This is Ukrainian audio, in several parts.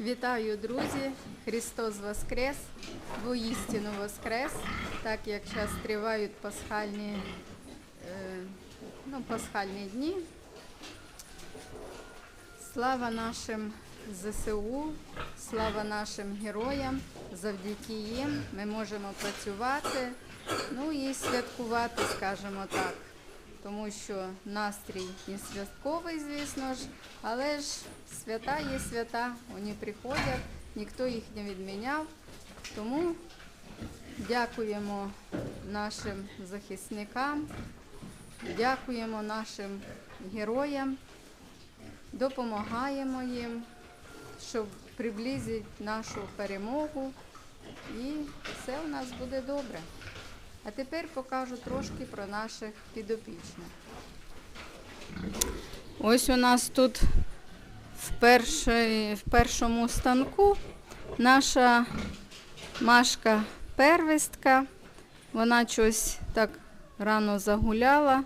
Вітаю, друзі! Христос Воскрес! Воістину Воскрес! Так як зараз тривають пасхальні, е, ну, пасхальні дні. Слава нашим ЗСУ, слава нашим героям. Завдяки їм ми можемо працювати, ну і святкувати, скажімо так. Тому що настрій не святковий, звісно ж, але ж свята є свята, вони приходять, ніхто їх не відміняв. Тому дякуємо нашим захисникам, дякуємо нашим героям, допомагаємо їм, щоб приблизити нашу перемогу і все у нас буде добре. А тепер покажу трошки про наших підопічних. Ось у нас тут в, першій, в першому станку наша Машка первістка. Вона щось так рано загуляла.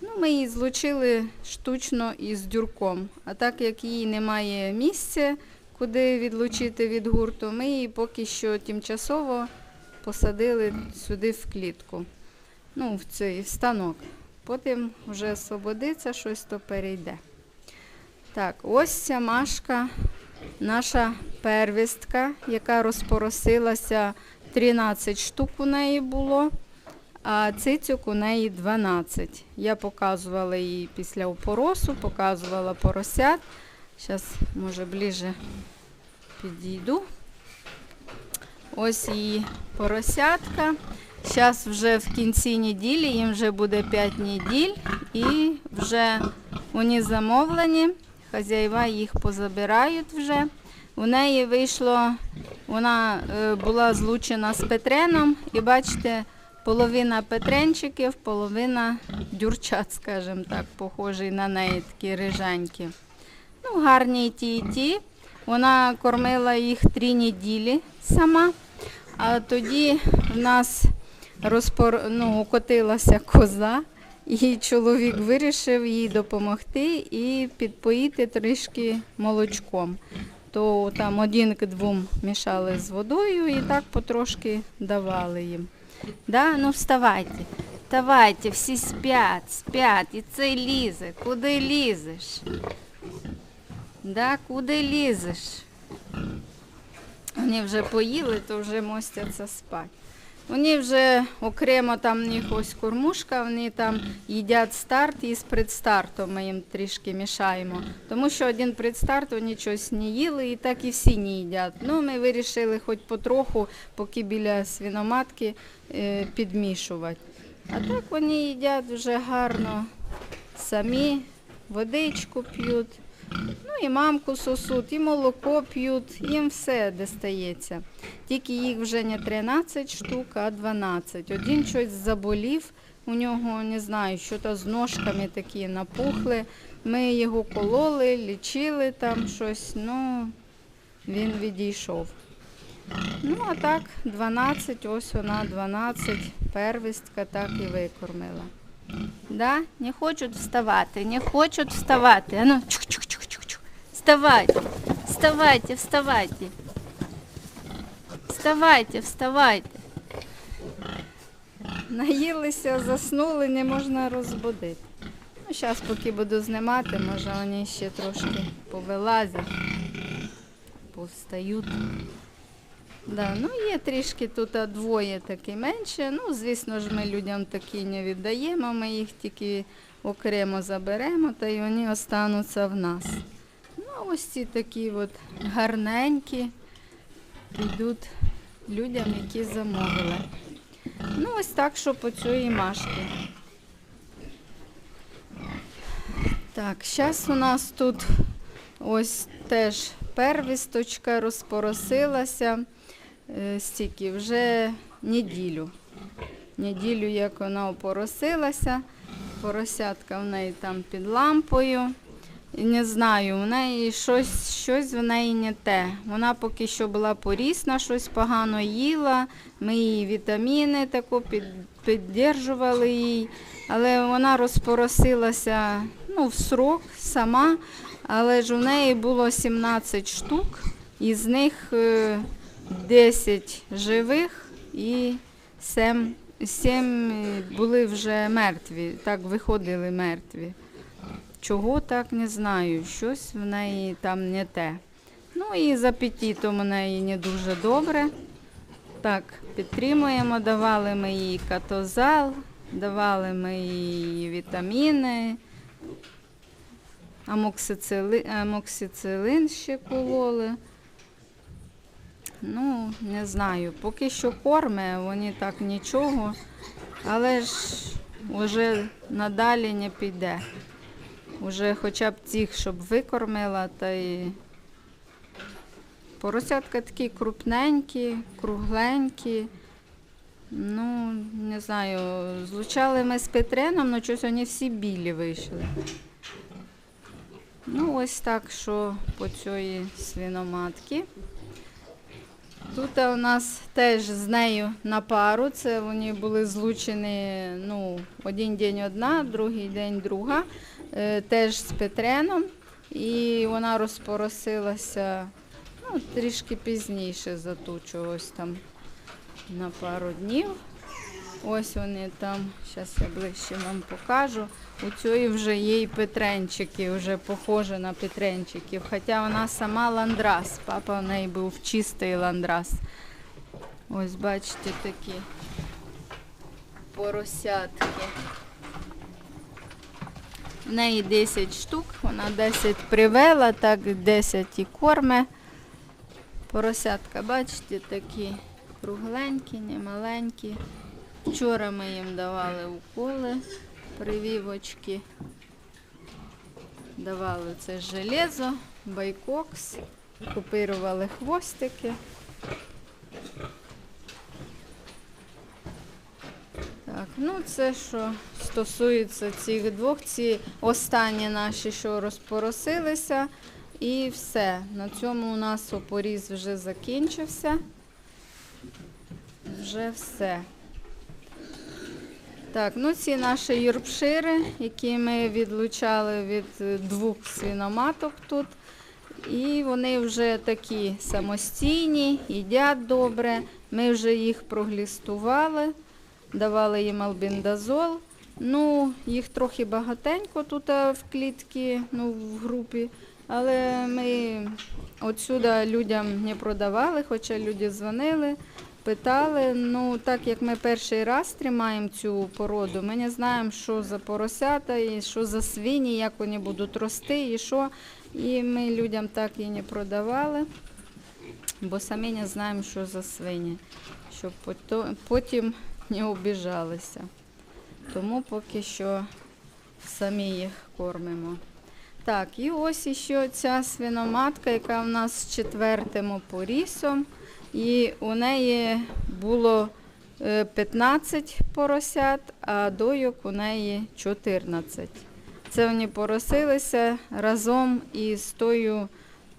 Ну, ми її злучили штучно із дюрком. А так як їй немає місця, куди відлучити від гурту, ми її поки що тимчасово посадили сюди в клітку, ну, в цей станок. Потім вже освободиться, щось то перейде. Так, ось ця машка, наша первістка, яка розпоросилася 13 штук у неї було, а цицюк у неї 12. Я показувала її після опоросу, показувала поросят. Зараз, може, ближче підійду. Ось її поросятка. Зараз вже в кінці неділі, їм вже буде 5 неділь і вже вони замовлені, хазяїва їх позабирають вже. У неї вийшло, вона е, була злучена з Петреном і бачите, половина Петренчиків, половина дюрчат, скажімо так, похожі на неї, такі рижанькі. Ну, гарні ті, і ті. Вона кормила їх три неділі сама. А тоді в нас розпор... ну, укотилася коза, і чоловік вирішив їй допомогти і підпоїти трішки молочком. То там один к двом мішали з водою і так потрошки давали їм. Да? Ну вставайте, вставайте, всі спять, спять, і цей лізе. Куди лізеш? Да, куди лізеш? Вони вже поїли, то вже мостяться спати. Вони вже окремо там в них ось кормушка, вони там їдять старт і з предстарту ми їм трішки мішаємо. Тому що один предстарт вони щось не їли і так і всі не їдять. Ну, ми вирішили хоч потроху, поки біля свиноматки е, підмішувати. А так вони їдять вже гарно самі, водичку п'ють. Ну і мамку сосуть, і молоко п'ють, їм все достається. Тільки їх вже не 13 штук, а 12. Один щось заболів, у нього не знаю, що то з ножками такі напухли. Ми його кололи, лічили там щось, ну він відійшов. Ну, а так, 12, ось вона 12, первістка так і викормила. Да? Не хочуть вставати, не хочуть вставати. Ану, чух-чух-чух-чух. Вставайте, вставайте, вставайте. Вставайте, вставайте. Наїлися, заснули, не можна розбудити. Ну, зараз, поки буду знімати, може вони ще трошки повилазять, повстають. Да, ну є трішки тут двоє такі менше. Ну, звісно ж, ми людям такі не віддаємо, ми їх тільки окремо заберемо, та й вони остануться в нас. Ну, ось ці такі от гарненькі підуть людям, які замовили. Ну, ось так, що по цій машки. Так, зараз у нас тут ось теж первісточка розпоросилася стільки вже неділю. Неділю, як вона опоросилася, поросятка в неї там під лампою. Не знаю, в неї щось, щось в неї не те. Вона поки що була порісна, щось погано їла. Ми їй вітаміни тако під, піддержували їй, але вона розпоросилася ну, в срок сама, але ж у неї було 17 штук. із них е, 10 живих і 7, 7 були вже мертві, так виходили мертві. Чого так не знаю, щось в неї там не те. Ну і з апетитом у неї не дуже добре. Так, підтримуємо, давали ми їй катозал, давали ми їй вітаміни, амоксицили, амоксицилин ще кололи. Ну, не знаю, поки що корме, вони так нічого, але ж вже надалі не піде. Уже хоча б цих, щоб викормила, та й поросятка такі крупненькі, кругленькі. Ну, не знаю, злучали ми з Петреном, але щось вони всі білі вийшли. Ну, ось так, що по цієї свиноматки. Тут у нас теж з нею на пару. Це вони були злучені ну, один день одна, другий день друга. Е, теж з Петреном. І вона розпоросилася ну, трішки пізніше за ту чогось там на пару днів. Ось вони там, зараз я ближче вам покажу. У цієї вже є і петренчики, вже похоже на петренчиків. Хоча вона сама ландрас. Папа в неї був чистий ландрас. Ось бачите такі поросятки. В неї 10 штук, вона 10 привела, так 10 і корме. Поросятка, бачите, такі кругленькі, немаленькі. Вчора ми їм давали уколи, прививочки. Давали це железо, байкокс, купирували хвостики. Так, ну це що стосується цих двох, ці останні наші, що розпоросилися, і все. На цьому у нас опоріз вже закінчився. Вже все. Так, ну ці наші юрпшири, які ми відлучали від е, двох свиноматок тут. І вони вже такі самостійні, їдять добре. Ми вже їх проглістували, давали їм албіндазол. Ну, їх трохи багатенько тут в клітці, ну, в групі. Але ми отсюди людям не продавали, хоча люди дзвонили, питали. Ну, так як ми перший раз тримаємо цю породу, ми не знаємо, що за поросята, і що за свині, як вони будуть рости і що. І ми людям так і не продавали, бо самі не знаємо, що за свині, щоб потім не обіжалися. Тому поки що самі їх кормимо. Так, і ось ще ця свиноматка, яка в нас з четвертим опорісом. І у неї було е, 15 поросят, а дойок у неї 14. Це вони поросилися разом із тою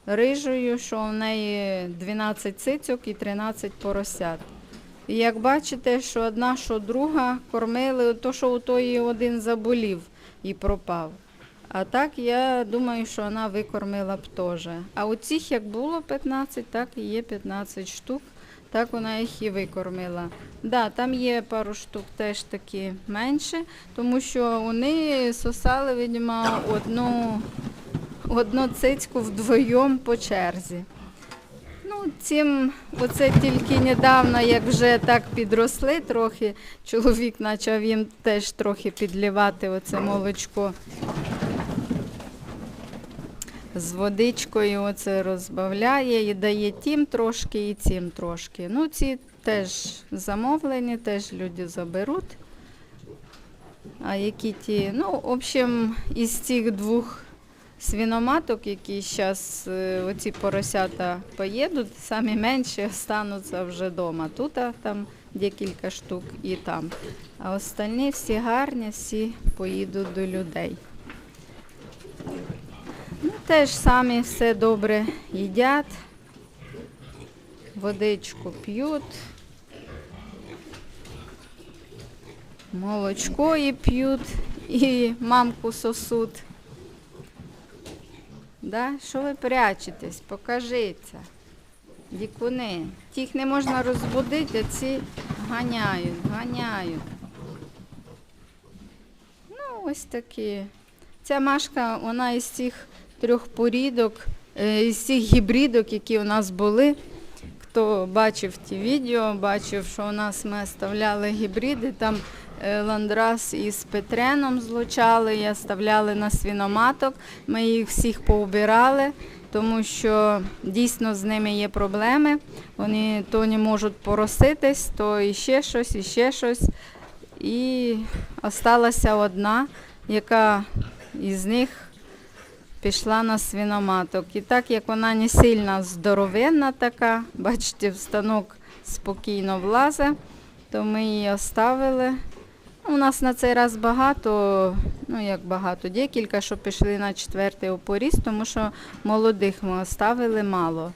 рижою, що в неї 12 цицьок і 13 поросят. І як бачите, що одна, що друга кормили, то що у тої один заболів і пропав. А так я думаю, що вона викормила б теж. А у цих як було 15, так і є 15 штук. Так вона їх і викормила. Да, там є пару штук теж такі менше, тому що вони сосали, видимо, одну, одну цицьку вдвоєм по черзі. Ну, цим, оце тільки недавно, як вже так підросли трохи, чоловік почав їм теж трохи підливати оце молочко з водичкою, оце розбавляє і дає тим трошки і цим трошки. Ну, ці теж замовлені, теж люди заберуть. А які ті, ну, в общем, із цих двох свиноматок, які зараз оці поросята поїдуть, самі менші остануться вже вдома. Тут а там декілька штук і там. А остальні всі гарні, всі поїдуть до людей. Теж самі все добре їдять, водичку п'ють, молочко і п'ють, і мамку сосуть. Да? Що ви прячетесь? Покажіться. Дікуни. Тих не можна розбудити, а ці ганяють, ганяють. Ну, ось такі. Ця машка, вона із цих трьох порідок, е, із цих гібридок, які у нас були. Хто бачив ті відео, бачив, що у нас ми оставляли гібриди, там е, ландрас із петреном злучали, і оставляли на свіноматок. Ми їх всіх поубирали, тому що дійсно з ними є проблеми. Вони то не можуть пороситись, то іще щось, іще щось. І осталася одна, яка із них пішла на свиноматок. І так як вона не сильно здоровенна така, бачите, в станок спокійно влазить, то ми її оставили. У нас на цей раз багато, ну як багато, декілька, що пішли на четвертий опоріз, тому що молодих ми оставили мало.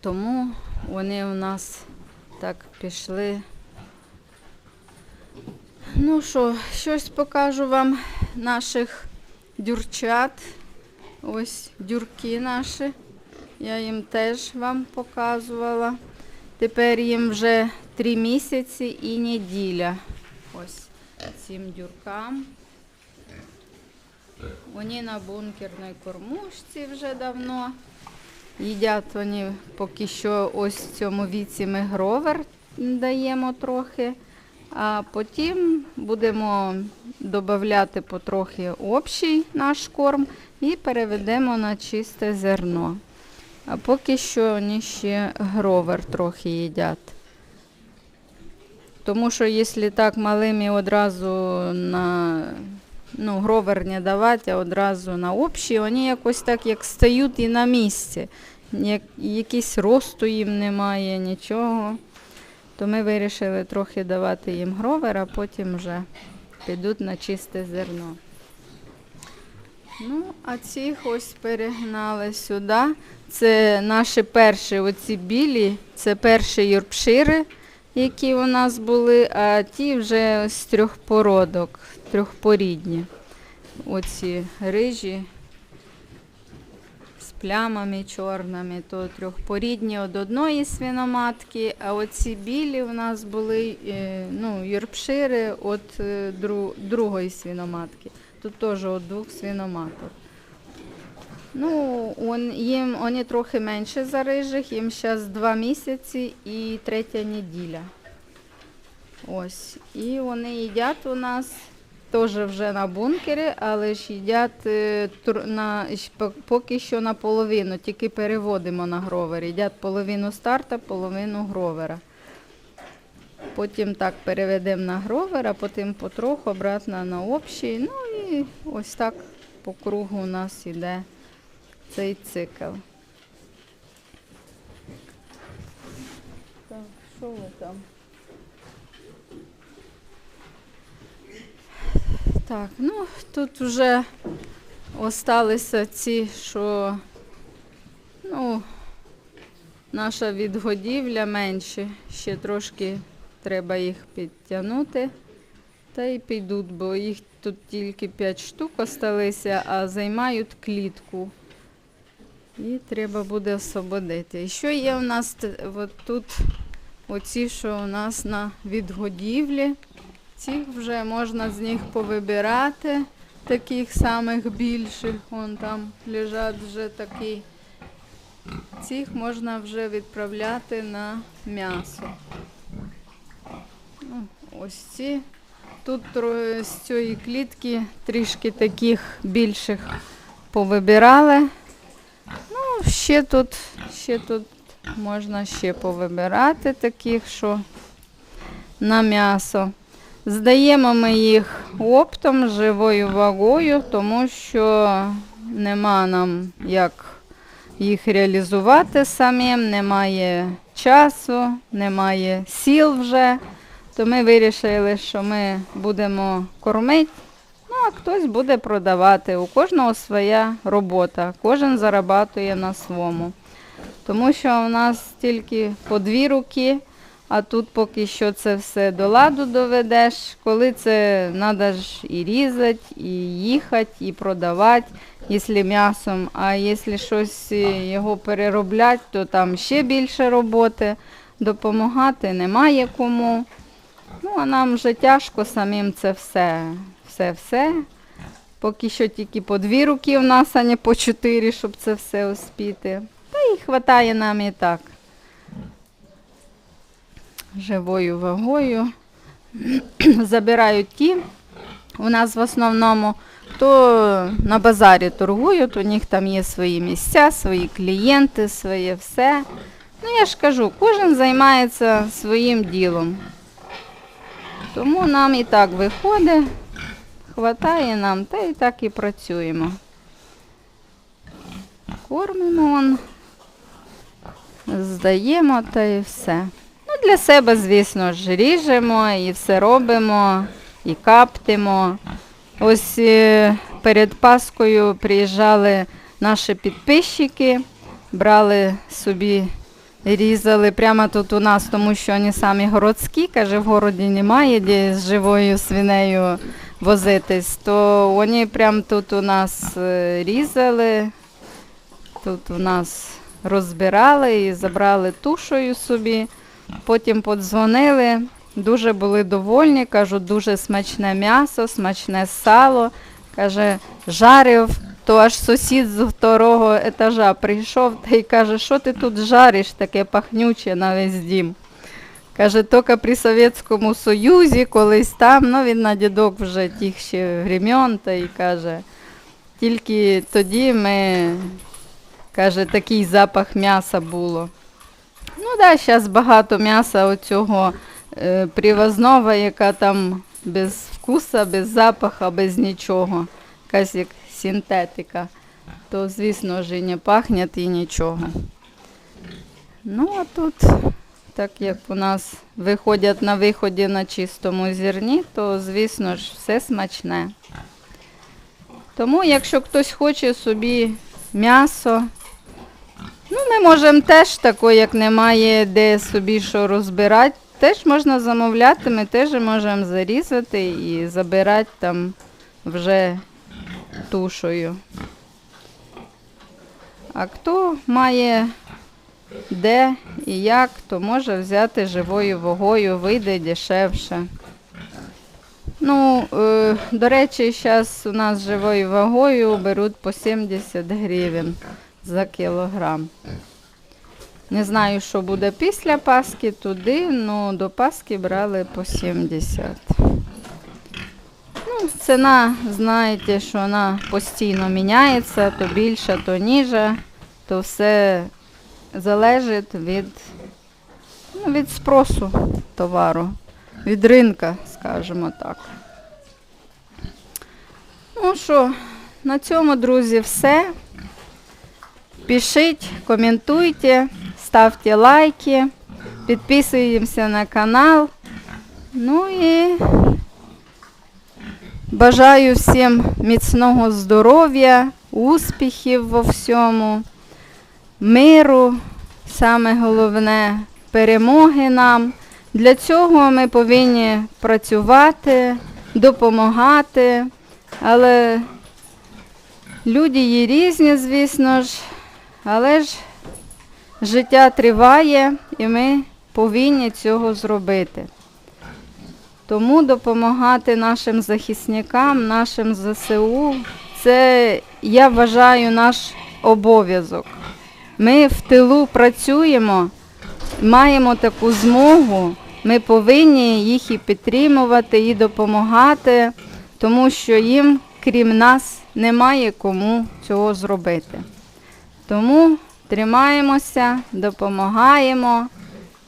Тому вони у нас так пішли. Ну що, щось покажу вам наших дюрчат. Ось дюрки наші. Я їм теж вам показувала. Тепер їм вже три місяці і неділя. Ось цим дюркам. Вони на бункерній кормушці вже давно. Їдять вони поки що ось цьому віці ми гровер даємо трохи. А потім будемо додати потрохи общий наш корм і переведемо на чисте зерно. А поки що вони ще гровер трохи їдять. Тому що якщо так малими одразу на ну, гровер не давати, а одразу на общий, вони якось так як стають і на місці. Як, якийсь росту їм немає, нічого. То ми вирішили трохи давати їм гровер, а потім вже підуть на чисте зерно. Ну, а цих ось перегнали сюди. Це наші перші оці білі, це перші юрпшири, які у нас були, а ті вже з трьох породок, трьохпорідні. Оці рижі плямами чорними, то трьохпорідні від одної свиноматки, а оці білі у нас були е, ну, юрпшири від е, другої свиноматки. Тут теж від двох свиноматок. Ну, он, їм вони трохи менше за рижих, їм зараз два місяці і третя неділя. Ось. І вони їдять у нас теж вже на бункері, але ж їдять е, на, поки що наполовину, тільки переводимо на гровер. Їдять половину старта, половину гровера. Потім так переведемо на гровер, а потім потроху обратно на общий. Ну і ось так по кругу у нас іде цей цикл. Так, що ви там? Так, ну тут вже осталися ці, що ну, наша відгодівля менше. Ще трошки треба їх підтягнути. Та й підуть, бо їх тут тільки 5 штук осталися, а займають клітку. І треба буде освободити. І що є у нас от тут, оці, що у нас на відгодівлі. Цих вже можна з них повибирати, таких самих більших. Вон там лежать вже такі. Цих можна вже відправляти на м'ясо. Ну, ось ці. Тут з цієї клітки трішки таких більших повибирали. Ну, ще тут, ще тут можна ще повибирати таких, що на м'ясо. Здаємо ми їх оптом, живою вагою, тому що нема нам як їх реалізувати самим, немає часу, немає сіл вже. То ми вирішили, що ми будемо кормити, ну а хтось буде продавати. У кожного своя робота, кожен зарабатує на своєму. Тому що у нас тільки по дві руки, А тут поки що це все до ладу доведеш, коли це треба ж і різати, і їхати, і продавати, якщо м'ясом. А якщо щось е, його переробляти, то там ще більше роботи. Допомагати немає кому. Ну, а нам вже тяжко самим це все. Все-все. Поки що тільки по дві руки в нас, а не по чотири, щоб це все успіти. Та і вистачає нам і так. Живою вагою. Забирають ті. У нас в основному, хто на базарі торгують, у них там є свої місця, свої клієнти, своє все. Ну, я ж кажу, кожен займається своїм ділом. Тому нам і так виходить, хватає нам, та і так і працюємо. Кормимо, здаємо та і все. Для себе, звісно ж, ріжемо і все робимо, і каптимо. Ось е, перед Паскою приїжджали наші підписчики, брали собі, різали прямо тут у нас, тому що вони самі городські, каже, в городі немає, де з живою свинею возитись, то вони прямо тут у нас е, різали, тут у нас розбирали і забрали тушою собі. Потім подзвонили, дуже були довольні, кажуть, дуже смачне м'ясо, смачне сало. Каже, жарив, то аж сусід з второго етажа прийшов та й каже, що ти тут жариш таке пахнюче на весь дім. Каже, тільки при Совєтському Союзі, колись там, ну він на дідок вже тих ще времен, та й каже, тільки тоді ми, каже, такий запах м'яса було. Ну так, да, зараз багато м'яса оцього е, привозного, яка там без вкуса, без запаха, без нічого. Якась як синтетика. То, звісно ж, і не пахне і нічого. Ну, а тут, так як у нас виходять на виході на чистому зерні, то, звісно ж, все смачне. Тому, якщо хтось хоче собі м'ясо, Ну, ми можемо теж тако, як немає де собі що розбирати, теж можна замовляти, ми теж можемо зарізати і забирати там вже тушою. А хто має де і як, то може взяти живою вагою, вийде дешевше. Ну, е, до речі, зараз у нас живою вагою беруть по 70 гривень за кілограм. Не знаю, що буде після Паски туди, але до Паски брали по 70. Ну, ціна, знаєте, що вона постійно міняється, то більша, то ніжа, то все залежить від, ну, від спросу товару, від ринка, скажімо так. Ну що, на цьому, друзі, все. Пишіть, коментуйте, ставте лайки, підписуємося на канал. Ну і бажаю всім міцного здоров'я, успіхів во всьому, миру, саме головне, перемоги нам. Для цього ми повинні працювати, допомагати, але люди є різні, звісно ж. Але ж життя триває і ми повинні цього зробити. Тому допомагати нашим захисникам, нашим ЗСУ, це, я вважаю, наш обов'язок. Ми в тилу працюємо, маємо таку змогу, ми повинні їх і підтримувати, і допомагати, тому що їм, крім нас, немає кому цього зробити. Тому тримаємося, допомагаємо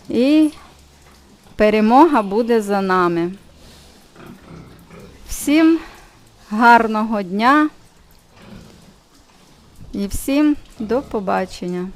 і перемога буде за нами. Всім гарного дня і всім до побачення.